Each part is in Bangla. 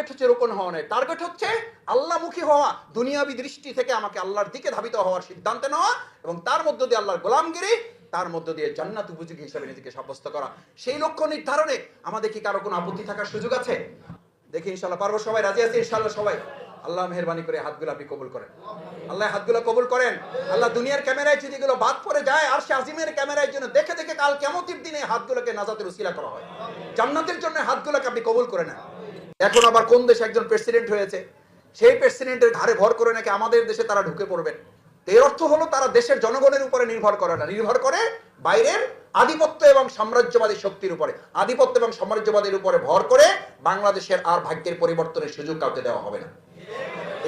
টার্গেট হচ্ছে রোপণ হওয়া নয়। টার্গেট হচ্ছে আল্লাহমুখী হওয়া। দুনিয়াবি দৃষ্টি থেকে আমাকে আল্লাহর দিকে ধাবিত হওয়ার সিদ্ধান্ত নেওয়া এবং তার মধ্য দিয়ে আল্লাহর গোলামগিরি, তার মধ্য দিয়ে জান্নাত উপযোগী হিসাবে নিজেকে সাব্যস্ত করা। সেই লক্ষ্য নির্ধারণে আমাদের কি কারও কোনো আপত্তি থাকার সুযোগ আছে? দেখি ইনশাল্লাহ পারব সবাই? রাজি আছে ইনশাল্লাহ সবাই? আল্লাহ মেহরবানি করে হাতগুলো আপনি কবুল করেন। আল্লাহ হাতগুলো কবুল করেন। আল্লাহ দুনিয়ার ক্যামেরায় যদি এগুলো বাদ পড়ে যায়, আর সে আজিমের ক্যামেরায় জন্য দেখে দেখে কাল কেমতির দিনে হাতগুলোকে নাজাতের উসিলা করা হয়। জান্নাতের জন্য হাতগুলোকে আপনি কবুল করে নেন। এখন আবার কোন দেশে একজন প্রেসিডেন্ট হয়েছে? সেই প্রেসিডেন্টের ঘাড়ে ভর করে নাকি আমাদের দেশে তারা ঢুকে পড়বেন? এর অর্থ হলো তারা দেশের জনগণের উপরে নির্ভর করে না, নির্ভর করে বাইরের আধিপত্য এবং সাম্রাজ্যবাদী শক্তির উপরে। আধিপত্য এবং সাম্রাজ্যবাদীর উপরে ভর করে বাংলাদেশের আর ভাগ্যের পরিবর্তনের সুযোগ কাউকে দেওয়া হবে না।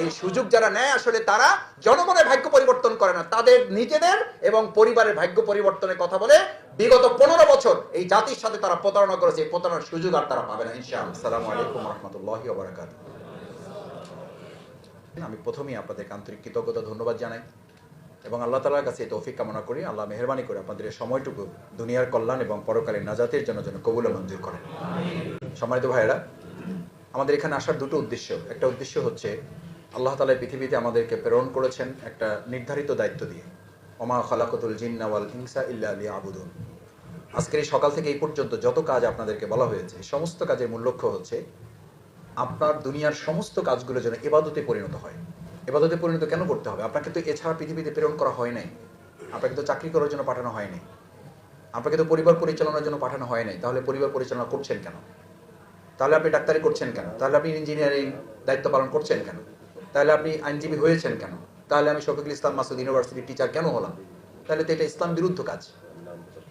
এই সুযোগ যারা নেয় আসলে তারা জনগণের ভাগ্য পরিবর্তন করে না, তাদের নিজেদের এবং পরিবারের ভাগ্য পরিবর্তনের কথা বলে বিগত পনেরো বছর এই জাতির সাথে তারা প্রতারণা করেছে, এই প্রতারণার সুযোগ আর তারা পাবে না, ইনশাআল্লাহ। আসসালামু আলাইকুম রহমতুল্লাহি আমি প্রথমেই আপনাদের আন্তরিক কৃতজ্ঞতা, ধন্যবাদ জানাই এবং আল্লাহ তালার কাছে তৌফিক কামনা করি। আল্লাহ মেহরবানি করে আপনাদের সময়টুকু দুনিয়ার কল্যাণ এবং পরকালীন নাজাতের জন্য যেন কবুল মঞ্জুর করেন। সম্মানিত ভাইয়েরা, আমাদের এখানে আসার দুটো উদ্দেশ্য। একটা উদ্দেশ্য হচ্ছে, আল্লাহ তালা পৃথিবীতে আমাদেরকে প্রেরণ করেছেন একটা নির্ধারিত দায়িত্ব দিয়ে। ওমা খালাকতুল জিন্নাওয়াল হিংসা ইল্লা আলী আজকের এই সকাল থেকে এই পর্যন্ত যত কাজ আপনাদেরকে বলা হয়েছে, সমস্ত কাজের মূল লক্ষ্য হচ্ছে আপনার দুনিয়ার সমস্ত কাজগুলো যেন এবাদতে পরিণত হয়। এবাদতে পরিণত কেন করতে হবে? আপনাকে তো এছাড়া পৃথিবীতে প্রেরণ করা হয় নাই। আপনাকে তো চাকরি করার জন্য পাঠানো হয় নাই। আপনাকে তো পরিবার পরিচালনার জন্য পাঠানো হয় নাই। তাহলে পরিবার পরিচালনা করছেন কেন? তাহলে আপনি ডাক্তারি করছেন কেন? তাহলে আপনি ইঞ্জিনিয়ারিং দায়িত্ব পালন করছেন কেন? তাহলে আপনি আইনজীবী হয়েছেন কেন? তাহলে আমি শফিকুল ইসলাম মাসুদ ইউনিভার্সিটির টিচার কেন হলাম? তাহলে তো এটা ইসলাম বিরুদ্ধ কাজ।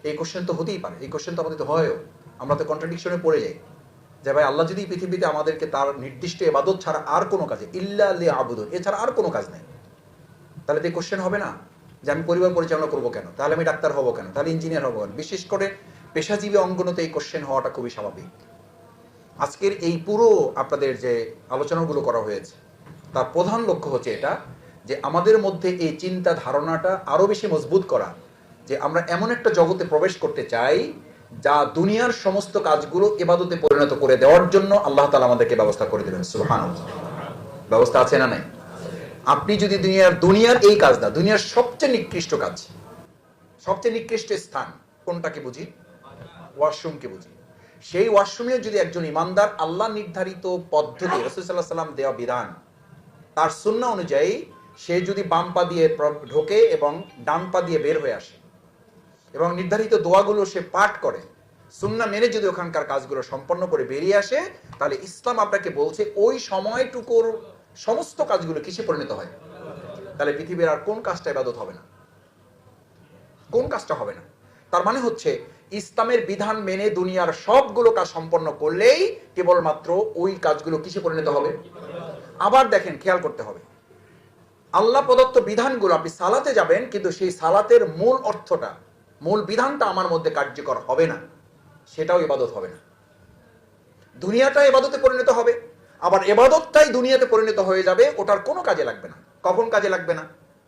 এই কোশ্চেন তো হতেই পারে, এই কোশ্চেন তো আমাদের তো হয়ও। আমরা তো কন্ট্রাডিকশনে পড়ে যাই। যে ভাই, আল্লাহ যদি পৃথিবীতে আমাদেরকে তার নির্দিষ্ট এবাদত ছাড়া আর কোনো কাজে, ইল্লা আল্লি আবুদুন এছাড়া আর কোনো কাজ নেই। তাহলে তো এই কোশ্চেন হবে না, যে আমি পরিবার পরিচালনা করব কেন? তাহলে আমি ডাক্তার হব কেন? তাহলে ইঞ্জিনিয়ার হব কেন? বিশেষ করে পেশাজীবী অঙ্গনতে এই কোশ্চেন হওয়াটা খুবই স্বাভাবিক। আজকের এই পুরো আপনাদের যে আলোচনাগুলো করা হয়েছে, তার প্রধান লক্ষ্য হচ্ছে এটা যে আমাদের মধ্যে এই চিন্তা ধারণাটা আরও বেশি মজবুত করা, যে আমরা এমন একটা জগতে প্রবেশ করতে চাই যা দুনিয়ার সমস্ত কাজগুলো এবাদতে পরিণত করে দেওয়ার জন্য আল্লাহ তালা আমাদেরকে ব্যবস্থা করে দেবেন। সুহান ব্যবস্থা আছে না নাই? আপনি যদি দুনিয়ার দুনিয়ার এই কাজ না, দুনিয়ার সবচেয়ে নিকৃষ্ট কাজ, সবচেয়ে নিকৃষ্ট স্থান কোনটাকে বুঝি? ওয়াশরুমকে বুঝি। সেই ওয়াশরুমে যদি একজন ইমানদার আল্লাহ নির্ধারিত পদ্ধতি রসুল্লাহ সাল্লাম দেওয়া বিধান, তার শূন্য অনুযায়ী সে যদি বাম পা দিয়ে ঢোকে এবং ডান পা দিয়ে বের হয়ে আসে এবং নির্ধারিত দোয়াগুলো সে পাঠ করে সুন্না মেনে যদি ওখানকার কাজগুলো সম্পন্ন করে বেরিয়ে আসে, তাহলে ইসলাম আপনাকে বলছে ওই সময়টুকুর সমস্ত কাজগুলো কিসে পরিণত হয়? তাহলে পৃথিবীর আর কোন কাজটা ইবাদত হবে না? কোন কাজটা হবে না? তার মানে হচ্ছে, ইসলামের বিধান মেনে দুনিয়ার সবগুলো কাজ সম্পন্ন করলেই কেবলমাত্র ওই কাজগুলো কিসে পরিণত হবে? আবার দেখেন, খেয়াল করতে হবে। আল্লাহ প্রদত্ত বিধানগুলো আপনি সালাতে যাবেন, কিন্তু সেই সালাতের মূল অর্থটা, মূল বিধানটা আমার মধ্যে কার্যকর হবে না। সেটাও ইবাদত হবে না। দুনিয়াটা এবাদতে পরিণত হবে। আবার এবাদতটাই দুনিয়াতে পরিণত হয়ে যাবে, ওটার কোনো কাজে লাগবে না। কখন কাজে লাগবে না?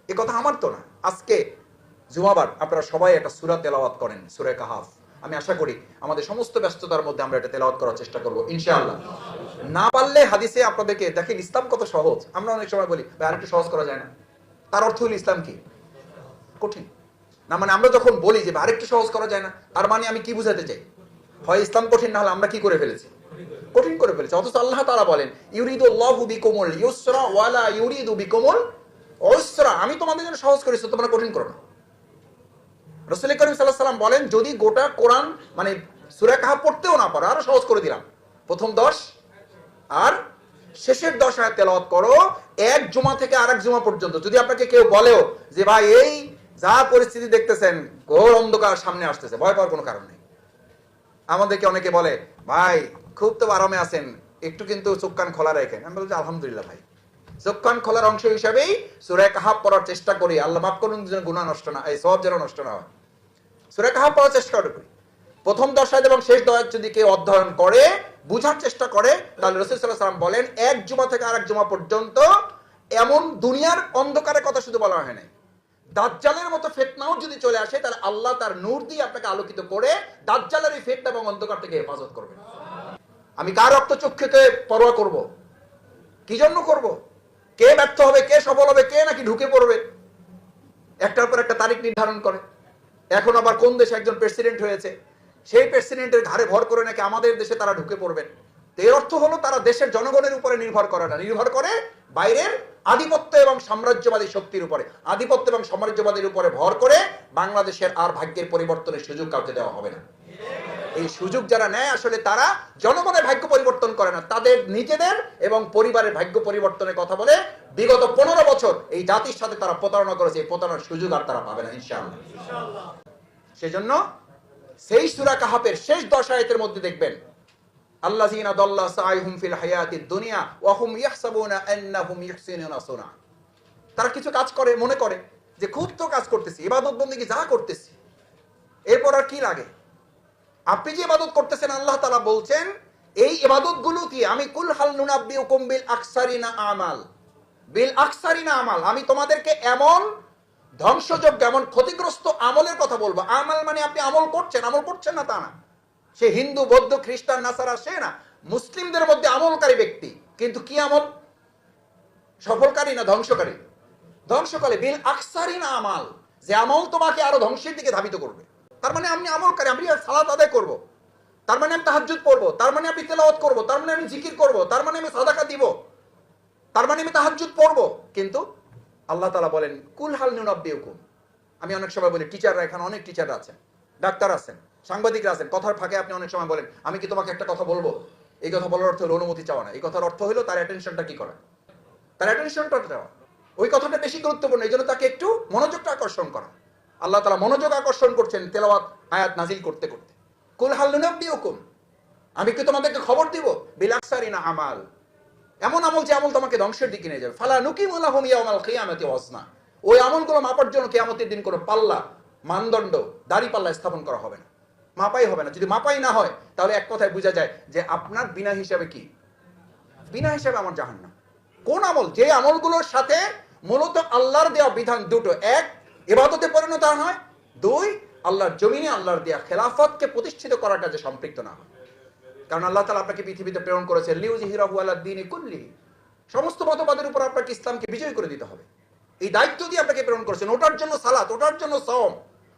এ কথা আমার তো না। আজকে জুমাবার আপনারা সবাই একটা সুরা তেলাওয়াত করেন, সুরে কাহাফ। আমি আশা করি আমাদের সমস্ত ব্যস্ততার মধ্যে আমরা এটা তেলাওয়াত করার চেষ্টা করব, ইনশাআল্লাহ। না পারলে হাদিসে আপনাদেরকে, দেখেন ইসলাম কত সহজ। আমরা অনেক সময় বলি, ভাই, আরেকটু সহজ করা যায় না। তার অর্থ হলো ইসলাম কি? কঠিন। না মানে আমরা যখন বলি যে আরেকটু সহজ করা যায় না, তার মানে আমি কি বুঝাতে চাই? হয় ইসলাম কঠিন, না হলে আমরা কি করে ফেলেছি? কঠিন করে ফেলেছি। অথচ আল্লাহ তাআলা বলেন ইউরিদু আল্লাহু বিকুমুল ইউসরা ওয়ালা ইউরিদু বিকুমুল উসরা। আমি তোমাদের জন্য সহজ করেছি তোমরা কঠিন করো না। রসুল করিম সাল্লাহ সাল্লাম বলেন, যদি গোটা কোরআন মানে সুরা কাহা পড়তেও না পারো, আরও সহজ করে দিলাম। প্রথম দশ আর শেষের দশ আয়াত তেলাওয়াত করো, এক জুমা থেকে আরেক জুমা পর্যন্ত। যদি আপনাকে কেউ বলেও যে, ভাই, এই যা পরিস্থিতি দেখতেছেন, ঘোর অন্ধকার সামনে আসতেছে ভয় পাওয়ার কোনো কারণ নেই। আমাদেরকে অনেকে বলে, ভাই, খুব তো আরামে আছেন, একটু কিন্তু চোখ কান খোলা রাখেন আমি বলছি, আলহামদুলিল্লাহ ভাই। চোখ কান খোলার অংশ হিসাবেই সুরে কাহাব পড়ার চেষ্টা করি। আল্লাহ মাফ করুন যেন গুণা নষ্ট না, এই সব যেন নষ্ট না হয়। সুরে কাহাব পড়ার চেষ্টা করি। প্রথম দশ আয়াত এবং শেষ দশ যদি কেউ অধ্যয়ন করে বুঝার চেষ্টা করে, তাহলে রসুল সাল্লাহ সাল্লাম বলেন, এক জুমা থেকে আরেক জুমা পর্যন্ত এমন দুনিয়ার অন্ধকারের কথা শুধু বলা হয় নাই। দাজ্জালের মতো ফেতনাও যদি চলে আসে, তাহলে আল্লাহ তার নূর দিয়ে আপনাকে আলোকিত করে দাজ্জালের এই ফেতনা এবং অন্ধকার থেকে হেফাজত করবেন। আমি কার রক্ত চক্ষুকে পরোয়া করব? কি জন্য করব? কে ব্যর্থ হবে, কে সফল হবে, কে নাকি ঢুকে পড়বে? একটার পর একটা তারিখ নির্ধারণ করে। এখন আবার কোন দেশে একজন প্রেসিডেন্ট হয়েছে? সেই প্রেসিডেন্টের ঘাড়ে ভর করে নাকি আমাদের দেশে তারা ঢুকে পড়বেন? তো এর অর্থ হলো তারা দেশের জনগণের উপরে নির্ভর করে না। নির্ভর করে বাইরের আধিপত্য এবং সাম্রাজ্যবাদী শক্তির উপরে। আধিপত্য এবং সাম্রাজ্যবাদীর উপরে ভর করে বাংলাদেশের আর ভাগ্যের পরিবর্তনের সুযোগ কাউকে দেওয়া হবে না। এই সুযোগ যারা নেয়, আসলে তারা জনগণের ভাগ্য পরিবর্তন করে না। তাদের নিজেদের এবং পরিবারের ভাগ্য পরিবর্তনের কথা বলে বিগত পনেরো বছর এই জাতির সাথে তারা প্রতারণা করেছে। এই প্রতারণার সুযোগ আর তারা পাবে না, ইনশাআল্লাহ। সেজন্য সেই সুরা কাহাপের শেষ দশ আয়াতের মধ্যে দেখবেন, আল্লাযীনা দাল্লা সাইহুম ফিল হায়াতিদ দুনিয়া ওয়া ইয়াহসাবুনা আন্নাহুম ইহসিনুনা সুনা তারা কিছু কাজ করে, মনে করে যে খুব তো কাজ করতেছি ইবাদত বন্দেগী যা করতেছি। এরপর আর কি লাগে? আপনি যে ইবাদত করতেছেন, আল্লাহ তাআলা বলছেন, এই ইবাদতগুলো কি আমি কুল হাল নুনাব্বিউকুম বিল আকসারিনা আমাল। বিল আকসারিনা আমাল, আমি তোমাদেরকে এমন ধ্বংসযোগ্য এমন ক্ষতিগ্রস্ত আমলের কথা বলব। আমল মানে আপনি আমল করছেন আমল করছেন না তা না। সে হিন্দু, বৌদ্ধ, খ্রিস্টান, নাসারা, সে না। মুসলিমদের মধ্যে আমলকারী ব্যক্তি। কিন্তু কি আমল? সফলকারী না ধ্বংসকারী? ধ্বংসকারী। বিল আকসারি না আমাল। যে আমল তোমাকে আরও ধ্বংসের দিকে ধাবিত করবে। তার মানে আমি আমলকারী, আমি সালাত আদায় করব। তার মানে আমি তাহাজ্জুদ পড়ব। তার মানে আমি তেলাওয়াত করব। তার মানে আমি জিকির করব। তার মানে আমি সাদাকা দিব। তার মানে আমি তাহাজ্জুদ পড়ব। কিন্তু আল্লাহ তালা বলেন, কুল হাল নুনাব্বিউকুম আমি অনেক সময় বলি, টিচাররা এখানে অনেক টিচার আছেন, ডাক্তার আছেন, সাংবাদিকরা আছেন, কথার ফাঁকে আপনি অনেক সময় বলেন, আমি কি তোমাকে একটা কথা বলব? এই কথা বলার অর্থ হলো অনুমতি চাওয়া না। এই কথার অর্থ হলো তার অ্যাটেনশনটা কি করা? তার অ্যাটেনশনটা দেওয়া ওই কথাটা বেশি গুরুত্বপূর্ণ, এই জন্য তাকে একটু মনোযোগটা আকর্ষণ করা। আল্লাহ তালা মনোযোগ আকর্ষণ করছেন তেলাওয়াত, আয়াত নাজিল করতে করতে। কুল হাল নুনাব্বিউকুম আমি কি তোমাদেরকে খবর দিব? বিলাকসারি না আমাল। এমন আমল যে আমল তোমাকে ধ্বংসের দিকে নিয়ে যাবে। ফালা নুকিম নুকিমুল্লাহুম ইয়াউমাল কিয়ামাতি ওয়াজনা। ওই আমলগুলো মাপার জন্য কিয়ামতের দিন কোনো পাল্লা, মানদণ্ড, দাড়ি পাল্লা স্থাপন করা হবে না। মাপাই হবে না। যদি মাপাই না হয়, তাহলে এক কথায় বোঝা যায় যে আপনার বিনা হিসাবে কি? বিনা হিসাবে আমার জাহান্নাম। কোন আমল? যে আমলগুলোর সাথে মূলত আল্লাহর দেওয়া বিধান দুটো। এক এবাদতে পরিণত হয় দুই, আল্লাহর জমিনে আল্লাহর দেওয়া খেলাফতকে প্রতিষ্ঠিত করার কাজে সম্পৃক্ত না হয়। কারণ আল্লাহ তালা আপনাকে পৃথিবীতে প্রেরণ করেছে লিউজি হিরাহু আল্লাহ দিন কুল্লি। সমস্ত মতবাদের উপর আপনাকে ইসলামকে বিজয় করে দিতে হবে। এই দায়িত্ব দিয়ে আপনাকে প্রেরণ করেছেন। ওটার জন্য সালাত, ওটার জন্য সম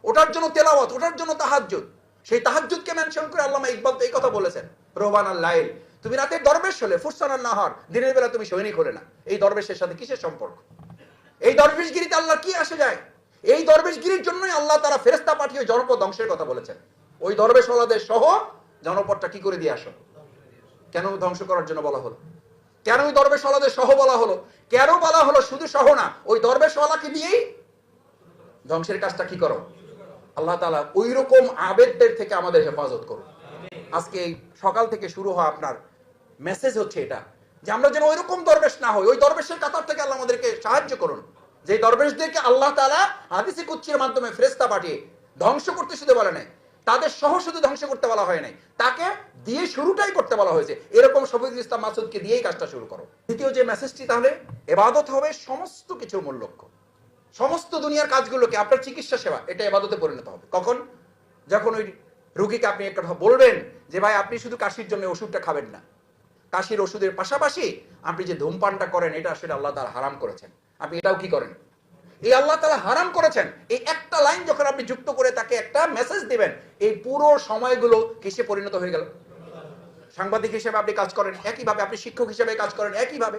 ওটার জন্য তেলাওয়াত, ওটার জন্য তাহাজ্জুদ। সেই তাহাজ্জুদকে মেনশন করে আল্লামা ইকবাল এই কথা বলেছেন রোবান আল্লাইল তুমি রাতের দরবেশ হলে, ফুরসান নাহার, দিনের বেলা তুমি সৈনিক হলে না। এই দরবেশের সাথে কিসের সম্পর্ক? এই দরবেশগিরিতে আল্লাহ কি আসে যায়? এই দরবেশগিরির জন্যই আল্লাহ তারা ফেরেস্তা পাঠিয়ে জনপদ ধ্বংসের কথা বলেছেন। ওই দরবেশওয়ালাদের সহ জনপদটা কি করে দিয়ে আসো? কেন ধ্বংস করার জন্য বলা হলো? কেন ওই দরবেশওয়ালাদের সহ বলা হলো? কেন বলা হলো শুধু সহ না, ওই দরবেশওয়ালাকে দিয়েই ধ্বংসের কাজটা কি করো? আল্লাহ তালা ওই রকম আবেদদের থেকে আমাদের হেফাজত করো আজকে সকাল থেকে শুরু হওয়া আপনার মেসেজ হচ্ছে এটা, যে আমরা যেন ওই রকম দরবেশ না হই, ওই দরবেশের কাতার থেকে আল্লাহ আমাদেরকে সাহায্য করুন। যে দরবেশদেরকে আল্লাহ তালা হাদিসি কুচ্ছির মাধ্যমে ফ্রেস্তা পাঠিয়ে ধ্বংস করতে শুধু বলে নাই তাদের সহ শুধু ধ্বংস করতে বলা হয় নাই। তাকে দিয়ে শুরুটাই করতে বলা হয়েছে। এরকম শফিকুল ইসলাম মাসুদকে দিয়েই কাজটা শুরু করো। দ্বিতীয় যে মেসেজটি তাহলে, এবাদত হবে সমস্ত কিছুর মূল লক্ষ্য। সমস্ত দুনিয়ার কাজগুলোকে, আপনার চিকিৎসা সেবা, এটা এবাদতে পরিণত হবে। কখন? যখন ওই রুগীকে আপনি একটা বলবেন যে, ভাই, আপনি শুধু কাশির জন্য ওষুধটা খাবেন না। কাশির ওষুধের পাশাপাশি আপনি যে ধূমপানটা করেন, এটা আসলে আল্লাহ তারা হারাম করেছেন। আপনি এটাও কি করেন? এই আল্লাহ তালা হারাম করেছেন। এই একটা লাইন যখন আপনি যুক্ত করে তাকে একটা মেসেজ দিবেন, এই পুরো সময়গুলো কিসে পরিণত হয়ে গেল? সাংবাদিক হিসেবে আপনি কাজ করেন একইভাবে, আপনি শিক্ষক হিসেবে কাজ করেন একইভাবে।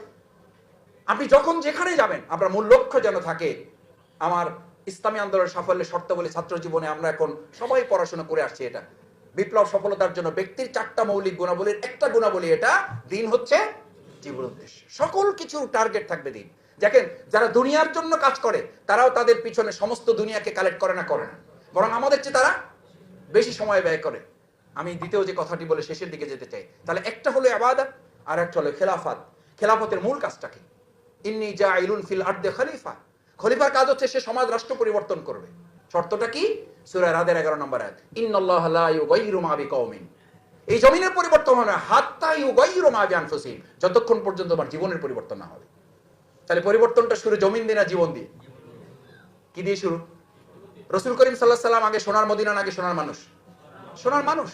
আপনি যখন যেখানে যাবেন, আপনার মূল লক্ষ্য যেন থাকে, আমার ইসলামী আন্দোলনের সাফল্যের শর্ত বলে ছাত্র জীবনে আমরা এখন সবাই পড়াশোনা করে আসছি এটা। বিপ্লব সফলতার জন্য ব্যক্তির চারটা মৌলিক গুণাবলীর একটা গুণাবলী এটা, দিন হচ্ছে জীবন উদ্দেশ্য। সকল কিছুর টার্গেট থাকবে দিন। দেখেন, যারা দুনিয়ার জন্য কাজ করে, তারাও তাদের পিছনে সমস্ত দুনিয়াকে কালেক্ট করে না করে না। বরং আমাদের চেয়ে তারা বেশি সময় ব্যয় করে। আমি দ্বিতীয় যে কথাটি বলে শেষের দিকে যেতে চাই, তাহলে একটা হলো আবাদত, আর একটা হলো খেলাফাত। খেলাফতের মূল কাজটা কি? ইন্নি যা ইলুন ফিল আর্দে খলিফা। খলিফার কাজ হচ্ছে সে সমাজ রাষ্ট্র পরিবর্তন করবে। শর্তটা কি? সূরা রাদের 11 নম্বর ইউগাইরু মা বিকওমিন। এই জমিনের পরিবর্তন হবে না। হাত্তা ইউগাইরু মা বিআনফুসিহিম। যতক্ষণ পর্যন্ত আমার জীবনের পরিবর্তন না হবে। তাহলে পরিবর্তনটা শুরু জমিন দিয়ে না জীবন দিয়ে? কি দিয়ে শুরু? রসুল করিম সাল্লাহ সাল্লাম আগে সোনার মদিনা আগে সোনার মানুষ? সোনার মানুষ।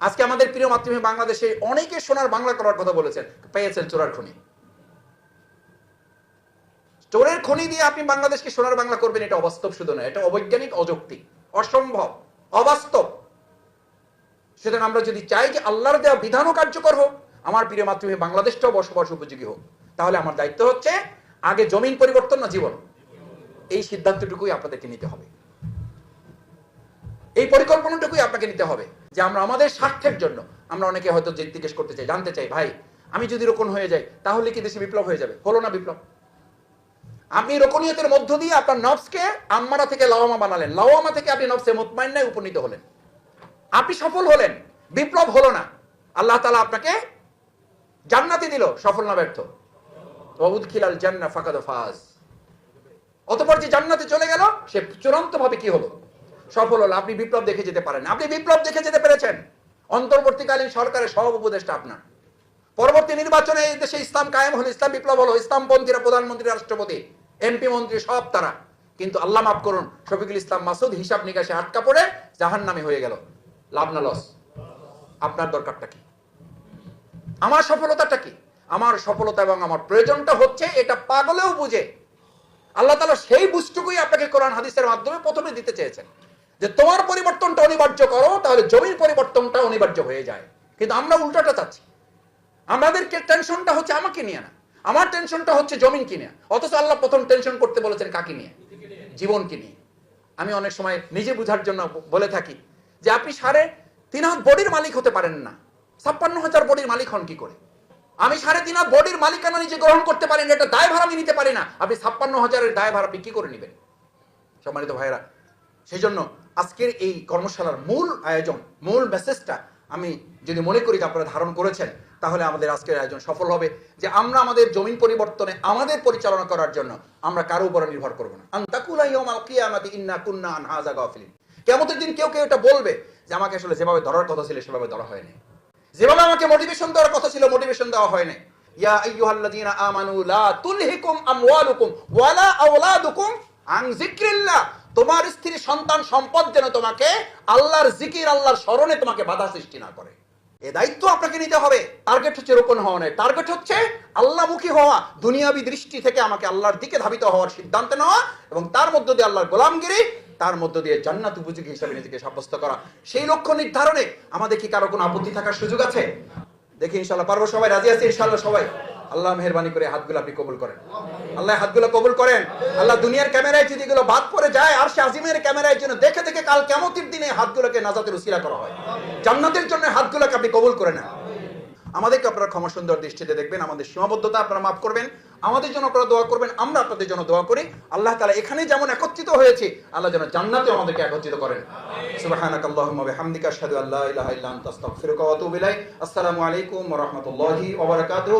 আজকে আমাদের প্রিয় মাতৃভূমি বাংলাদেশে অনেকে সোনার বাংলা করার কথা বলেছেন। পেয়েছেন চোরার খনি। চোরের খনি দিয়ে আপনি বাংলাদেশকে সোনার বাংলা করবেন, এটা অবাস্তব শুধু নয়, এটা অবৈজ্ঞানিক, অযৌক্তিক, অসম্ভব, অবাস্তব। সুতরাং আমরা যদি চাই যে আল্লাহর দেওয়া বিধানও কার্যকর হোক, আমার প্রিয় মাতৃভূমি বাংলাদেশটাও বসবাস উপযোগী হোক। তাহলে আমার দায়িত্ব হচ্ছে আগে জমিন পরিবর্তন না জীবন। এই সিদ্ধান্তটুকুই আপনাদেরকে নিতে হবে। এই পরিকল্পনাটুকুই আপনাকে নিতে হবে যে আমরা আমাদের স্বার্থের জন্য, আমরা অনেকে হয়তো জিজ্ঞেস করতে চাই, জানতে চাই, ভাই, আমি যদি রোকন হয়ে যাই, তাহলে কি দেশে বিপ্লব হয়ে যাবে? হলো না বিপ্লব। আপনি রোকনিয়তের মধ্য দিয়ে আপনার নফসকে আম্মারা থেকে লাওয়ামা বানালেন। লাওয়ামা থেকে আপনি নফসে মোতমাইন্নায় উপনীত হলেন। আপনি সফল হলেন, বিপ্লব হলো না। আল্লাহ তালা আপনাকে জান্নাতি দিল, সফল না ব্যর্থ। ফাকাদ ফাজ। অতপর যে জান্নাতে চলে গেল, সে চূড়ান্ত ভাবে কি হলো? সফল হলো। আপনি বিপ্লব দেখে যেতে পারেন। আপনি বিপ্লব দেখে যেতে পেরেছেন। অন্তর্বর্তীকালীন সরকারের উপদেষ্টা আপনার পরবর্তী নির্বাচনে এই দেশে ইসলাম কায়েম হলো, ইসলাম বিপ্লব হলো। ইসলামপন্থীরা প্রধানমন্ত্রী, রাষ্ট্রপতি, এমপি মন্ত্রী, সব তারা। কিন্তু আল্লাহ মাফ করুন, শফিকুল ইসলাম মাসুদ হিসাব নিকাশে আটকা পড়ে জাহান নামে হয়ে গেল। লাভ না, লস। আপনার দরকারটা কি? আমার সফলতাটা কি? আমার সফলতা এবং আমার প্রয়োজনটা হচ্ছে, এটা পাগলেও বুঝে। আল্লাহ তালা সেই বুঝটুকুই আপনাকে কোরআন হাদিসের মাধ্যমে প্রথমে দিতে চেয়েছেন। যে তোমার পরিবর্তনটা অনিবার্য করো, তাহলে জমির পরিবর্তনটা অনিবার্য হয়ে যায়। কিন্তু আমরা উল্টাটা চাচ্ছি। আমাদেরকে টেনশনটা হচ্ছে আমাকে নিয়ে না। আমার টেনশনটা হচ্ছে জমিন কিনে। অথচ আল্লাহ প্রথম টেনশন করতে বলেছেন কাকে নিয়ে? জীবনকে নিয়ে। আমি অনেক সময় নিজে বুঝার জন্য বলে থাকি যে আপনি সাড়ে তিন বডির মালিক হতে পারেন না। ছাপ্পান্ন হাজার বডির মালিক হন কি করে? আমি সাড়ে তিন বডির মালিকানা নিজে গ্রহণ করতে পারি না, এটা দায় ভাড়া আমি নিতে পারি না। আপনি ছাপ্পান্ন হাজারের দায় ভাড়া আপনি কি করে নেবেন? সম্মানিত ভাইরা সেই জন্য আজকের এই কর্মশালার মূল আয়োজন, মূল মেসেজটা আমি যদি মনে করি যে আপনারা ধারণ করেছেন, তাহলে আমাদের আজকের আয়োজন সফল হবে। যে আমরা আমাদের জমিন পরিবর্তনে আমাদের পরিচালনা করার জন্য আমরা কারও উপরে নির্ভর করব না। কিয়ামতের দিন কেউ কেউ এটা বলবে যে আমাকে আসলে যেভাবে ধরার কথা ছিল সেভাবে ধরা হয়নি। যেভাবে আমাকে মোটিভেশন দেওয়ার কথা ছিল মোটিভেশন দেওয়া হয়নি ইয়া আমানু, লা তুলহিকুম আমওয়ালুকুম ওয়ালা আওলাদুকুম আন যিকরিল্লাহ। তোমার স্ত্রী সন্তান সম্পদ যেন তোমাকে আল্লাহর জিকির, আল্লাহর স্মরণে তোমাকে বাধা সৃষ্টি না করে। এ দায়িত্ব আপনাকে নিতে হবে। টার্গেট হচ্ছে রোপণ হওয়া নয়। টার্গেট হচ্ছে আল্লাহমুখী হওয়া। দুনিয়াবি দৃষ্টি থেকে আমাকে আল্লাহর দিকে ধাবিত হওয়ার সিদ্ধান্ত নেওয়া এবং তার মধ্য দিয়ে আল্লাহর গোলামগিরি তার মধ্য দিয়ে জান্নাত উপযোগী হিসাবে নিজেকে সাব্যস্ত করা। সেই লক্ষ্য নির্ধারণে আমাদের কি কারও কোনো আপত্তি থাকার সুযোগ আছে? দেখি ইনশাল্লাহ পারব সবাই? রাজি আছে ইনশাল্লাহ সবাই? আল্লাহ মেহরবানি করে হাতগুলো আপনি কবুল করেন। আল্লাহ হাতগুলো কবুল করেন। আল্লাহ দুনিয়ার ক্যামেরায় যদি এগুলো বাদ পড়ে যায়, আর সে আজিমের ক্যামেরায় জন্য দেখে দেখে কাল কেমতির দিনে হাতগুলোকে নাজাতের উসিলা করা হয়। জান্নাতের জন্য হাতগুলোকে আপনি কবুল করে নেন। আমাদেরকে আপনারা ক্ষমা সুন্দর দৃষ্টিতে দেখবেন, আমাদের সীমাবদ্ধতা আপনারা মাফ করবেন। আমাদের জন্য আপনারা দোয়া করবেন, আমরা আপনাদের জন্য দোয়া করি। আল্লাহ তালা এখানে যেমন একত্রিত হয়েছে, আল্লাহ যেন জান্নাতে আমাদেরকে একত্রিত করেন। সুবাহানাক আল্লাহুম্মা বিহামদিকা আশহাদু আল্লা ইলাহা ইল্লা আনতা আস্তাগফিরুকা ওয়া আতুবু ইলাইক। আসসালামু আলাইকুম ওয়া রাহমাতুল্লাহি ওয়া বারাকাতুহু।